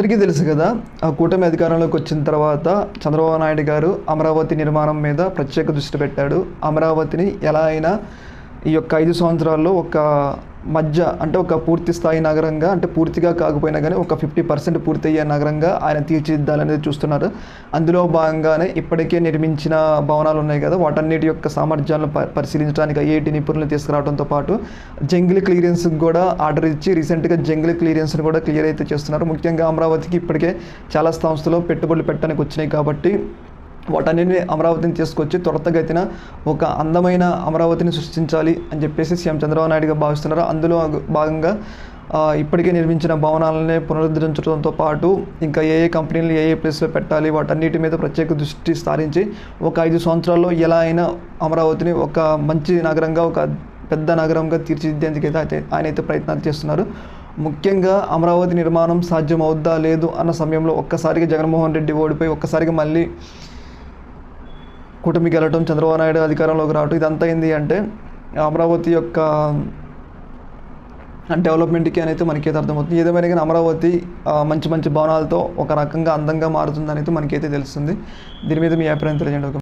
అందరికీ తెలుసు కదా ఆ కూటమి అధికారంలోకి వచ్చిన తర్వాత చంద్రబాబు నాయుడు గారు అమరావతి నిర్మాణం మీద ప్రత్యేక దృష్టి పెట్టాడు. అమరావతిని ఎలా అయినా ఈ యొక్క ఐదు సంవత్సరాల్లో ఒక మధ్య అంటే ఒక పూర్తి స్థాయి నగరంగా అంటే పూర్తిగా కాకపోయినా కానీ ఒక ఫిఫ్టీ పర్సెంట్ పూర్తయ్యే నగరంగా ఆయన తీర్చిదిద్దాలనేది చూస్తున్నారు. అందులో భాగంగానే ఇప్పటికే నిర్మించిన భవనాలు ఉన్నాయి కదా వాటన్నిటి యొక్క సామర్థ్యాలను పరిశీలించడానికి ఐఐటి నిపుణులు తీసుకురావడంతో పాటు జంగిల్ క్లియరెన్స్కి కూడా ఆర్డర్ ఇచ్చి రీసెంట్గా జంగిల్ క్లియరెన్స్ని కూడా క్లియర్ అయితే చేస్తున్నారు. ముఖ్యంగా అమరావతికి ఇప్పటికే చాలా సంస్థలు పెట్టుబడులు పెట్టడానికి వచ్చినాయి కాబట్టి వాటన్నిటిని అమరావతిని తీసుకొచ్చి త్వరతగతిన ఒక అందమైన అమరావతిని సృష్టించాలి అని చెప్పేసి సీఎం చంద్రబాబు నాయుడుగా భావిస్తున్నారు. అందులో భాగంగా ఇప్పటికే నిర్మించిన భవనాలనే పునరుద్ధరించడంతో పాటు ఇంకా ఏ ఏ కంపెనీలు ఏ ఏ ప్లేస్లో పెట్టాలి వాటన్నిటి మీద ప్రత్యేక దృష్టి సారించి ఒక ఐదు సంవత్సరాల్లో ఎలా అయినా అమరావతిని ఒక మంచి నగరంగా ఒక పెద్ద నగరంగా తీర్చిదిద్దేందుకు అయితే అయితే ఆయన అయితే ప్రయత్నాలు చేస్తున్నారు. ముఖ్యంగా అమరావతి నిర్మాణం సాధ్యం అవుద్దా లేదు అన్న సమయంలో ఒక్కసారిగా జగన్మోహన్ రెడ్డి ఓడిపోయి ఒక్కసారిగా మళ్ళీ కూటమికి వెళ్ళటం చంద్రబాబు నాయుడు అధికారంలోకి రావటం ఇదంతా ఏంది అంటే అమరావతి యొక్క డెవలప్మెంట్కి అనేది మనకైతే అర్థమవుతుంది. ఏదేమైనా కానీ అమరావతి మంచి మంచి భవనాలతో ఒక రకంగా అందంగా మారుతుందని అయితే మనకైతే తెలుస్తుంది. దీని మీద మీ అభిప్రాయం తెలియజేయండి.